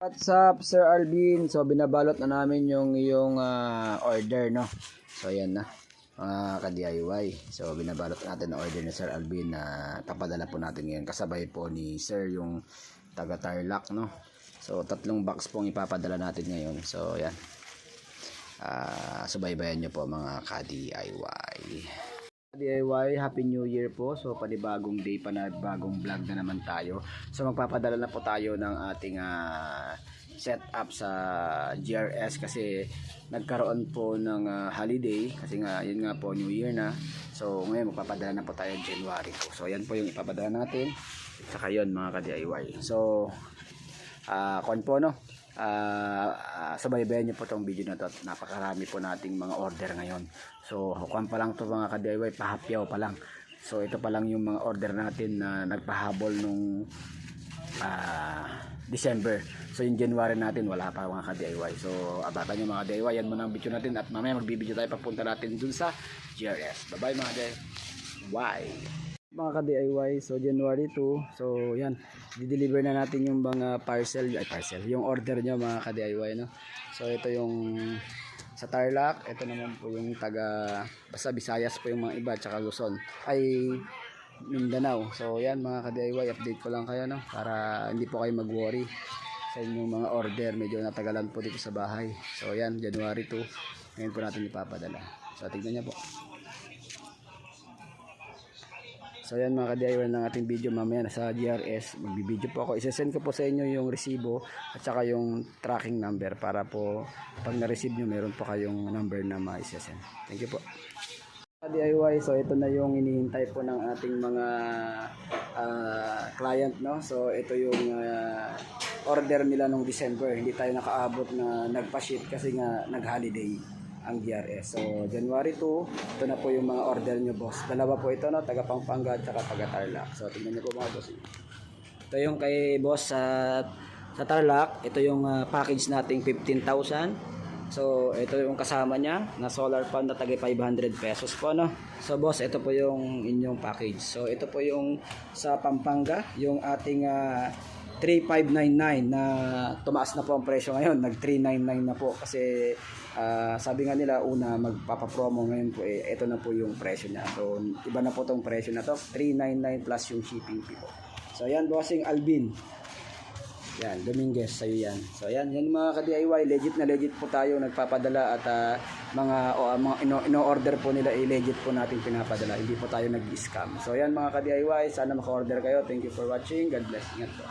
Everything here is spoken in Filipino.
What's up, Sir Alvin? So, binabalot na namin yung yung ah, order, no? So, ayan na. Mga ka-DIY. So, binabalot natin ang order ni Sir Alvin na papadala po natin ngayon. Kasabay po ni Sir yung taga Tarlac, no? So, tatlong box pong ipapadala natin ngayon. So, ayan. Ah, subaybayan nyo po mga ka-DIY. DIY, Happy New Year po. So, panibagong day pa na bagong vlog na naman tayo. So, magpapadala na po tayo ng ating ah, setup sa GRS kasi nagkaroon po ng ah, holiday kasi nga, yun nga po, New Year na. So, ngayon magpapadala na po tayo January po. So, yan po yung ipapadala natin. Saka yun mga ka-DIY. So, ah kon po no ah ah, subaybayan niyo po tong video na to at napakarami po nating mga order ngayon. So kwan pa lang to mga ka-DIY pahapyaw pa lang. So ito pa lang yung mga order natin na nagpahabol nung ah December. So yung January natin wala pa mga ka-DIY so abakan nyo mga DIY yan muna ang video natin at mamaya magbibideo tayo papunta natin dun sa GRS bye bye mga DIY mga ka-DIY, so January 2, so yan, di-deliver na natin yung mga parcel, ay parcel, yung order nyo mga ka-DIY, no? So ito yung sa Tarlac, ito naman po yung taga, basta Visayas po yung mga iba, tsaka Luzon, ay Mindanao. So yan mga ka-DIY, update ko lang kayo, no? Para hindi po kayo mag-worry sa inyong mga order, medyo natagalan po dito sa bahay. So yan, January 2, ngayon po natin ipapadala. So tignan niyo po. So yan mga ka-DIY ng ating video mamaya sa GRS. Magbibideo po ako. Isesend ko po sa inyo yung resibo at saka yung tracking number para po pag na-receive nyo meron po kayong number na ma-isesend. Thank you po. DIY, so ito na yung inihintay po ng ating mga ah, client, no? So ito yung ah, order nila nung December. Hindi tayo nakaabot na nagpa-ship kasi nga nag-holiday ang GRS. So January 2, ito na po yung mga order nyo, boss. Dalawa po ito, no? Taga Pampanga at saka taga Tarlac. So tingnan nyo po mga boss. Ito yung kay boss sa sa Tarlac. Ito yung ah, package nating 15,000. So, ito yung kasama niya na solar pan na tagi 500 pesos po, no? So, boss, ito po yung inyong package. So, ito po yung sa Pampanga, yung ating ah, 3599 na tumaas na po ang presyo ngayon. Nag 399 na po kasi ah, sabi nga nila una magpapapromo ngayon po eh ito na po yung presyo niya. So, iba na po tong presyo na to. 399 plus yung shipping fee po. So, yan bossing Alvin. Yan, Dominguez sa'yo yan. So yan, yan mga ka-DIY, legit na legit po tayo nagpapadala at ah, mga o, ah, mga ino, ino-order po nila eh, legit po natin pinapadala. Hindi po tayo nag-scam. So yan mga ka-DIY, sana maka-order kayo. Thank you for watching. God bless. Ingat po.